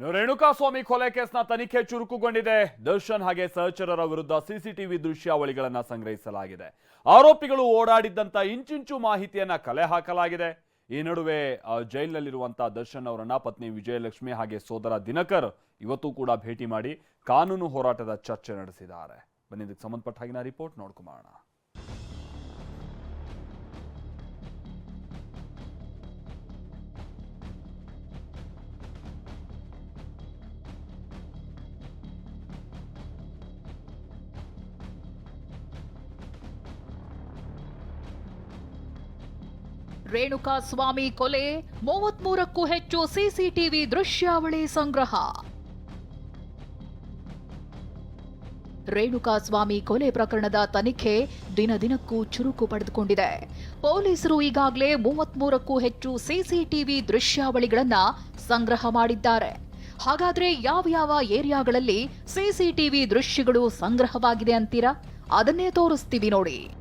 ಇನ್ನು ರೇಣುಕಾಸ್ವಾಮಿ ಕೊಲೆ ಕೇಸ್ನ ತನಿಖೆ ಚುರುಕುಗೊಂಡಿದೆ. ದರ್ಶನ್ ಹಾಗೆ ಸಹಚರರ ವಿರುದ್ಧ ಸಿಸಿಟಿವಿ ದೃಶ್ಯಾವಳಿಗಳನ್ನ ಸಂಗ್ರಹಿಸಲಾಗಿದೆ. ಆರೋಪಿಗಳು ಓಡಾಡಿದ್ದಂತ ಇಂಚಿಂಚು ಮಾಹಿತಿಯನ್ನ ಕಲೆ ಹಾಕಲಾಗಿದೆ. ಈ ನಡುವೆ ಜೈಲಿನಲ್ಲಿರುವಂತಹ ದರ್ಶನ್ ಅವರನ್ನ ಪತ್ನಿ ವಿಜಯಲಕ್ಷ್ಮಿ ಹಾಗೆ ಸೋದರ ದಿನಕರ್ ಇವತ್ತು ಕೂಡ ಭೇಟಿ ಮಾಡಿ ಕಾನೂನು ಹೋರಾಟದ ಚರ್ಚೆ ನಡೆಸಿದ್ದಾರೆ. ಬನ್ನಿ, ಇದಕ್ಕೆ ಸಂಬಂಧಪಟ್ಟ ಹಾಗಿನ ರಿಪೋರ್ಟ್ ನೋಡ್ಕೊಂಬೋಣ ರೇಣುಕಾ ಸ್ವಾಮಿ ಕೊಲೆ, ಮೂವತ್ಮೂರಕ್ಕೂ ಹೆಚ್ಚು ಸಿಸಿಟಿವಿ ದೃಶ್ಯಾವಳಿ ಸಂಗ್ರಹ. ರೇಣುಕಾ ಸ್ವಾಮಿ ಕೊಲೆ ಪ್ರಕರಣದ ತನಿಖೆ ದಿನ ದಿನಕ್ಕೂ ಚುರುಕು ಪಡೆದುಕೊಂಡಿದೆ. ಪೊಲೀಸರು ಈಗಾಗಲೇ ಮೂವತ್ಮೂರಕ್ಕೂ ಹೆಚ್ಚು ಸಿಸಿಟಿವಿ ದೃಶ್ಯಾವಳಿಗಳನ್ನ ಸಂಗ್ರಹ ಮಾಡಿದ್ದಾರೆ. ಹಾಗಾದ್ರೆ ಯಾವ ಯಾವ ಏರಿಯಾಗಳಲ್ಲಿ ಸಿಸಿಟಿವಿ ದೃಶ್ಯಗಳು ಸಂಗ್ರಹವಾಗಿದೆ ಅಂತೀರಾ? ಅದನ್ನೇ ತೋರಿಸ್ತೀವಿ ನೋಡಿ.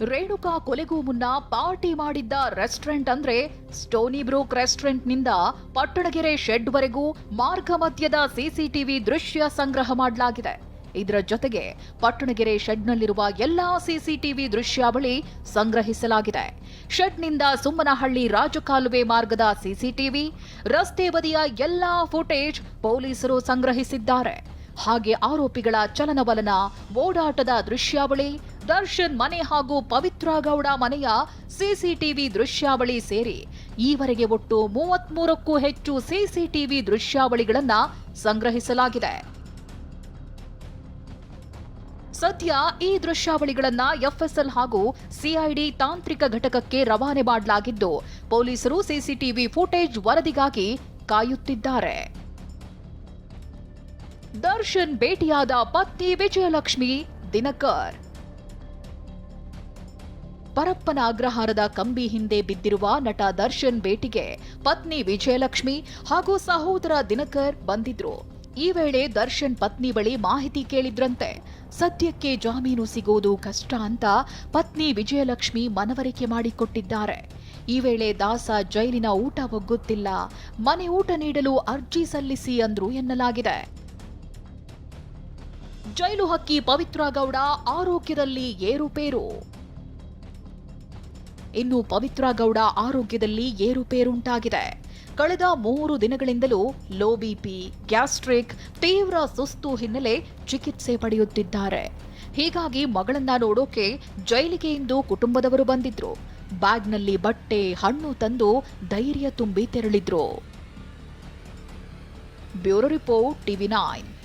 ರೇಣುಕಾ ಕೊಲೆಗೂ ಮುನ್ನ ಪಾರ್ಟಿ ಮಾಡಿದ್ದ ರೆಸ್ಟೋರೆಂಟ್ ಅಂದ್ರೆ ಸ್ಟೋನಿ ಬ್ರೂಕ್ ರೆಸ್ಟೋರೆಂಟ್ನಿಂದ ಪಟ್ಟಣಗೆರೆ ಶೆಡ್ವರೆಗೂ ಮಾರ್ಗ ಮಧ್ಯದ ಸಿಸಿಟಿವಿ ದೃಶ್ಯ ಸಂಗ್ರಹ ಮಾಡಲಾಗಿದೆ. ಇದರ ಜೊತೆಗೆ ಪಟ್ಟಣಗೆರೆ ಶೆಡ್ನಲ್ಲಿರುವ ಎಲ್ಲಾ ಸಿಸಿಟಿವಿ ದೃಶ್ಯಾವಳಿ ಸಂಗ್ರಹಿಸಲಾಗಿದೆ. ಶೆಡ್ನಿಂದ ಸುಮ್ಮನಹಳ್ಳಿ ರಾಜಕಾಲುವೆ ಮಾರ್ಗದ ಸಿಸಿಟಿವಿ, ರಸ್ತೆ ಬದಿಯ ಎಲ್ಲಾ ಫುಟೇಜ್ ಪೊಲೀಸರು ಸಂಗ್ರಹಿಸಿದ್ದಾರೆ. ಹಾಗೆ ಆರೋಪಿಗಳ ಚಲನವಲನ ಓಡಾಟದ ದೃಶ್ಯಾವಳಿ ದರ್ಶನ್ ಮನೆ ಹಾಗೂ ಪವಿತ್ರ ಗೌಡ ಮನೆಯ ಸಿಸಿಟಿವಿ ದೃಶ್ಯಾವಳಿ ಸೇರಿ ಈವರೆಗೆ ಒಟ್ಟು ಮೂವತ್ಮೂರಕ್ಕೂ ಹೆಚ್ಚು ಸಿಸಿಟಿವಿ ದೃಶ್ಯಾವಳಿಗಳನ್ನ ಸಂಗ್ರಹಿಸಲಾಗಿದೆ. ಸದ್ಯ ಈ ದೃಶ್ಯಾವಳಿಗಳನ್ನ ಎಫ್ಎಸ್ಎಲ್ ಹಾಗೂ ಸಿಐಡಿ ತಾಂತ್ರಿಕ ಘಟಕಕ್ಕೆ ರವಾನೆ ಮಾಡಲಾಗಿದ್ದು, ಪೊಲೀಸರು ಸಿಸಿಟಿವಿ ಫುಟೇಜ್ ವರದಿಗಾಗಿ ಕಾಯುತ್ತಿದ್ದಾರೆ. ದರ್ಶನ್ ಭೇಟಿಯಾದ ಪತ್ನಿ ವಿಜಯಲಕ್ಷ್ಮಿ ದಿನಕರ್. ಪರಪ್ಪನ ಅಗ್ರಹಾರದ ಕಂಬಿ ಹಿಂದೆ ಬಿದ್ದಿರುವ ನಟ ದರ್ಶನ್ ಭೇಟಿಗೆ ಪತ್ನಿ ವಿಜಯಲಕ್ಷ್ಮಿ ಹಾಗೂ ಸಹೋದರ ದಿನಕರ್ ಬಂದಿದ್ರು. ಈ ವೇಳೆ ದರ್ಶನ್ ಪತ್ನಿ ಬಳಿ ಮಾಹಿತಿ ಕೇಳಿದ್ರಂತೆ, ಸದ್ಯಕ್ಕೆ ಜಾಮೀನು ಸಿಗೋದು ಕಷ್ಟ ಅಂತ ಪತ್ನಿ ವಿಜಯಲಕ್ಷ್ಮಿ ಮನವರಿಕೆ ಮಾಡಿಕೊಟ್ಟಿದ್ದಾರೆ. ಈ ವೇಳೆ ದಾಸ ಜೈಲಿನ ಊಟ ಒಗ್ಗುತ್ತಿಲ್ಲ, ಮನೆ ಊಟ ನೀಡಲು ಅರ್ಜಿ ಸಲ್ಲಿಸಿ ಅಂದ್ರು ಎನ್ನಲಾಗಿದೆ. ಜೈಲು ಹಕ್ಕಿ ಪವಿತ್ರ ಗೌಡ ಆರೋಗ್ಯದಲ್ಲಿ ಏರುಪೇರು. ಇನ್ನು ಪವಿತ್ರ ಗೌಡ ಆರೋಗ್ಯದಲ್ಲಿ ಏರುಪೇರುಂಟಾಗಿದೆ. ಕಳೆದ ಮೂರು ದಿನಗಳಿಂದಲೂ ಲೋ ಬಿಪಿ ಗ್ಯಾಸ್ಟ್ರಿಕ್ ತೀವ್ರ ಸುಸ್ತು ಹಿನ್ನೆಲೆ ಚಿಕಿತ್ಸೆ ಪಡೆಯುತ್ತಿದ್ದಾರೆ. ಹೀಗಾಗಿ ಮಗಳನ್ನ ನೋಡೋಕೆ ಜೈಲಿಗೆ ಇಂದು ಕುಟುಂಬದವರು ಬಂದಿದ್ರು. ಬ್ಯಾಗ್ನಲ್ಲಿ ಬಟ್ಟೆ, ಹಣ್ಣು ತಂದು ಧೈರ್ಯ ತುಂಬಿ ತೆರಳಿದ್ರು. Bureau report TV nine.